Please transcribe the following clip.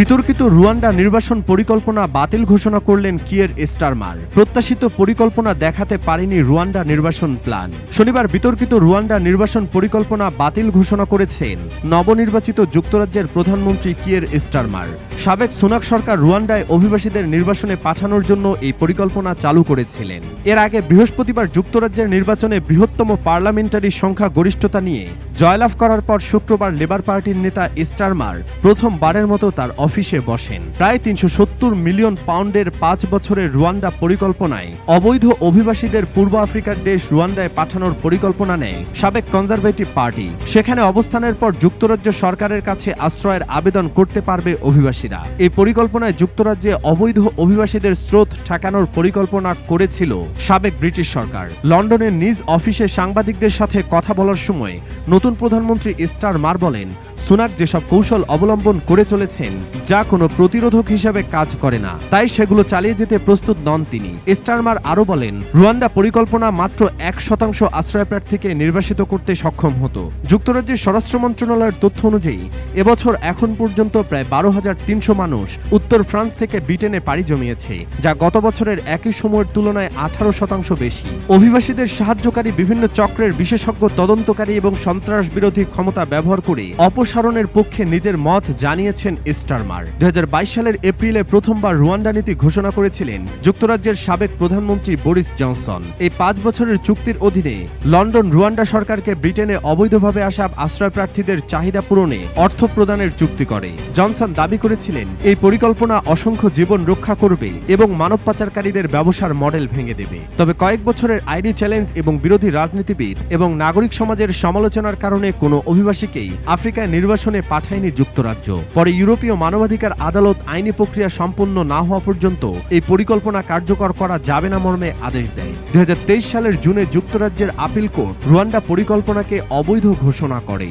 বিতর্কিত রুয়ান্ডা নির্বাসন পরিকল্পনা বাতিল ঘোষণা করলেন কিয়ের স্টারমার। প্রত্যাশিত পরিকল্পনা দেখাতে পারেনি রুয়ান্ডা নির্বাসন প্ল্যান। শনিবার বিতর্কিত রুয়ান্ডা নির্বাসন পরিকল্পনা বাতিল ঘোষণা করেছেন নবনির্বাচিত যুক্তরাজ্যের প্রধানমন্ত্রী কিয়ের স্টারমার। সাবেক সোনাক সরকার রুয়ান্ডায় অভিবাসীদের নির্বাসনে পাঠানোর জন্য এই পরিকল্পনা চালু করেছিলেন। এর আগে বৃহস্পতিবার যুক্তরাজ্যের নির্বাচনে বৃহত্তম পার্লামেন্টারি সংখ্যা গরিষ্ঠতা নিয়ে জয়লাভ করার পর শুক্রবার লেবার পার্টির নেতা স্টারমার প্রথমবারের মতো তার অফিসে বসেন। প্রায় তিনশো সত্তর মিলিয়ন পাউন্ডের পাঁচ বছরের রুয়ান্ডা পরিকল্পনায় অবৈধ অভিবাসীদের পূর্ব আফ্রিকার দেশ রুয়ান্ডায় পাঠানোর পরিকল্পনা নেয় সাবেক কনজারভেটিভ পার্টি। সেখানে অবস্থানের পর যুক্তরাজ্য সরকারের কাছে আশ্রয়ের আবেদন করতে পারবে অভিবাসীরা। এই পরিকল্পনায় যুক্তরাজ্যে অবৈধ অভিবাসীদের স্রোত ঠেকানোর পরিকল্পনা করেছিল সাবেক ব্রিটিশ সরকার। লন্ডনের নিজ অফিসে সাংবাদিকদের সাথে কথা বলার সময় নতুন প্রধানমন্ত্রী স্টার মার বলেন, সুনাক যেসব কৌশল অবলম্বন করে চলেছেন যা কোনো প্রতিরোধক হিসাবে কাজ করে না। তাই সেগুলো চালিয়ে যেতে প্রস্তুত নন তিনি। স্টারমার আরও বলেন, রুয়ান্ডা পরিকল্পনা মাত্র এক শতাংশ আশ্রয়প্রার্থীকে নির্বাসিত করতে সক্ষম হতো। যুক্তরাজ্যের স্বরাষ্ট্র মন্ত্রণালয়ের তথ্য অনুযায়ী, এবছর এখন পর্যন্ত প্রায় বারো হাজার তিনশো মানুষ উত্তর ফ্রান্স থেকে ব্রিটেনে পাড়ি জমিয়েছে, যা গত বছরের একই সময়ের তুলনায় আঠারো শতাংশ বেশি। অভিবাসীদের সাহায্যকারী বিভিন্ন চক্রের বিশেষজ্ঞ তদন্তকারী এবং সন্ত্রাস বিরোধী ক্ষমতা ব্যবহার করে অপসারণের পক্ষে নিজের মত জানিয়েছেন স্টারমার। দু হাজার বাইশ সালের এপ্রিলে প্রথমবার রুয়ান্ডা নীতি ঘোষণা করেছিলেন যুক্তরাজ্যের সাবেক প্রধানমন্ত্রী বরিস জনসন। এই পাঁচ বছরের চুক্তির অধীনে লন্ডন রুয়ান্ডা সরকারকে ব্রিটেনে অবৈধভাবে আসা আশ্রয় প্রার্থীদের চাহিদা পূরণে অর্থ প্রদানের চুক্তি করে। জনসন দাবি করেছিলেন, এই পরিকল্পনা অসংখ্য জীবন রক্ষা করবে এবং মানব পাচারকারীদের ব্যবসার মডেল ভেঙে দেবে। তবে কয়েক বছরের আইনি চ্যালেঞ্জ এবং বিরোধী রাজনীতিবিদ এবং নাগরিক সমাজের সমালোচনার কারণে কোনো অভিবাসীকেই আফ্রিকায় নির্বাসনে পাঠায়নি যুক্তরাজ্য। পরে ইউরোপীয় মানবাধিকার, আদালত, আইনি প্রক্রিয়া সম্পন্ন না হওয়া পর্যন্ত এই পরিকল্পনা কার্যকর করা যাবে না মর্মে আদেশ দেয়। দু হাজার তেইশ সালের জুনে যুক্তরাজ্যের আপিল কোর্ট রুয়ান্ডা পরিকল্পনাকে অবৈধ ঘোষণা করে।